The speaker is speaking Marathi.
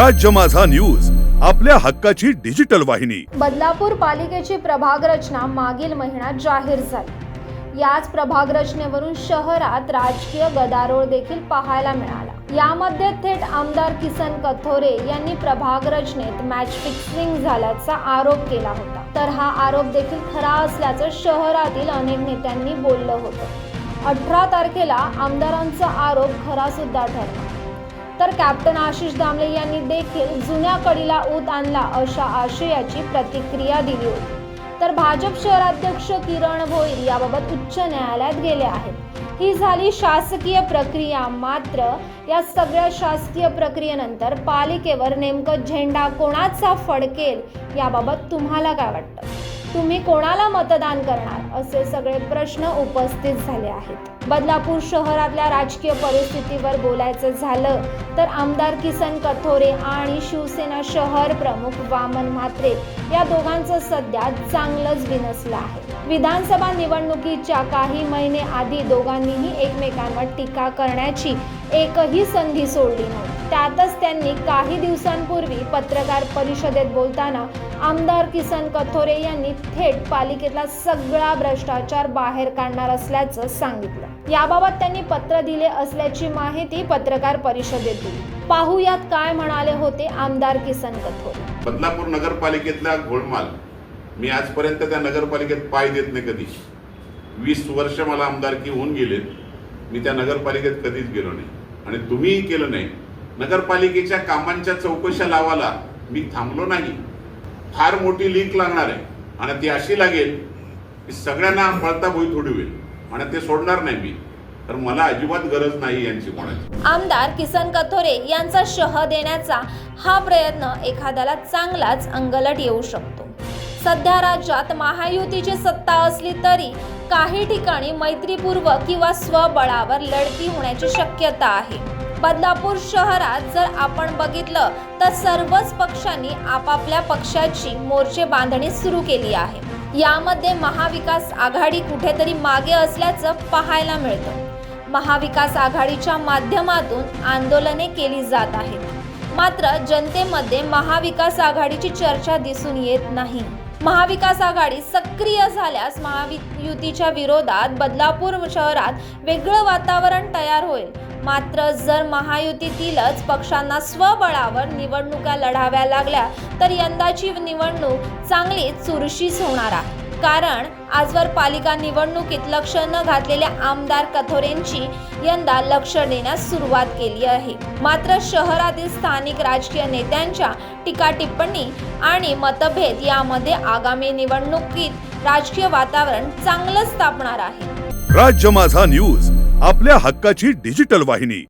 राज्य माझा न्यूज आपल्या हक्काची डिजिटल वाहिनी. बदलापूर पालिकेची प्रभाग रचना मागील महिन्यात जाहीर झाली. याच प्रभाग रचनेवरून शहरात राजकीय गदारोळ देखील पाहायला मिळाला. यामध्ये थेट आमदार किसन कथोरे यांनी प्रभाग रचनेत मॅच फिक्सिंग झाल्याचा आरोप केला होता. तर हा आरोप देखील खरा असल्याचं शहरातील अनेक नेत्यांनी बोललं होतं. अठरा तारखेला आमदारांचा आरोप खरा सुद्धा ठरला. तर कॅप्टन आशिष दामले यांनी देखील जुन्या कडीला ऊत आणला अशा आशयाची प्रतिक्रिया दिली होती. तर भाजप शहराध्यक्ष किरण भोईर याबाबत उच्च न्यायालयात गेले आहेत. ही झाली शासकीय प्रक्रिया. मात्र या सगळ्या शासकीय प्रक्रियेनंतर पालिकेवर नेमकं झेंडा कोणाचा फडकेल याबाबत तुम्हाला काय वाटतं? तुम्ही कोणाला मतदान करणार? असे सगळे प्रश्न उपस्थित झाले आहेत. बदलापूर शहरातल्या राजकीय परिस्थितीवर बोलायचं झालं तर आमदार किसन कथोरे आणि शिवसेना शहर प्रमुख वामन म्हात्रे या दोघांचं सध्या चांगलंच बिनसलं आहे. विधानसभा निवडणुकीच्या काही महिने आधी दोघांनीही एकमेकांवर टीका करण्याची एकही संधी सोडली नव्हती त्यातच त्यांनी काही दिवसांपूर्वी पत्रकार परिषदेत बोलताना आमदार किसन कथोरे यांनी थेट पालिकेतला सगळा भ्रष्टाचार बाहेर काढणार असल्याचं सांगितलं. याबाबत त्यांनी पत्र दिले असल्याची माहिती पत्रकार परिषदेत दिली. पाहुयात काय म्हणाले होते आमदार किसन कथोर. बदलापूर नगरपालिकेतला घोळमाल मी आजपर्यंत त्या नगरपालिकेत पाय देत नाही कधी वीस वर्ष मला आमदारकी होऊन गेलेत मी त्या नगरपालिकेत कधीच गेलो नाही. आणि तुम्हीही केलं नाही. नगरपालिकेच्या कामांच्या चौकशा लावायला मी थांबलो नाही. फार मोठी लीक लागणार आहे. आणि ती अशी लागेल की सगळ्यांना आंबळता भोई थोडी होईल. आणि ते सोडणार नाही मी. तर मला अजिबात गरज नाही यांची कोणाची. आमदार किसन कथोरे यांचा शह देण्याचा हा प्रयत्न एखाद्याला चांगलाच अंगलट येऊ शकतो. सध्या राज्यात महायुतीची सत्ता असली तरी काही ठिकाणी मैत्रीपूर्वक किंवा स्वबळावर लढती होण्याची शक्यता आहे. बदलापूर शहरात जर आपण बघितलं तर सर्वच पक्षांनी आपापल्या पक्षाची मोर्चे बांधणी सुरू केली आहे. यामध्ये महाविकास आघाडी कुठेतरी मागे असल्याचं पाहायला मिळतं. महाविकास आघाडीच्या माध्यमातून आंदोलने केली जात आहेत. मात्र जनतेमध्ये महाविकास आघाडीची चर्चा दिसून येत नाही. महाविकास आघाडी सक्रिय झाल्यास महायुतीच्या विरोधात बदलापूर शहरात वेगळं वातावरण तयार होईल. मात्र जर महायुतीतीलच पक्षांना स्वबळावर निवडणुका लढाव्या लागल्या तर यंदाची निवडणूक चांगली चुरशीच होणार आहे. कारण आजवर पालिका निवडणुकीत लक्ष न घातलेल्या आमदार कथोरेंची यंदा लक्ष देण्यास सुरुवात केली आहे. मात्र शहरातील स्थानिक राजकीय नेत्यांच्या टीका टिप्पणी आणि मतभेद यामध्ये आगामी निवडणुकीत राजकीय वातावरण चांगलंच तापणार आहे. राज्य माझा न्यूज. आपल्या हक्काची डिजिटल वाहिनी.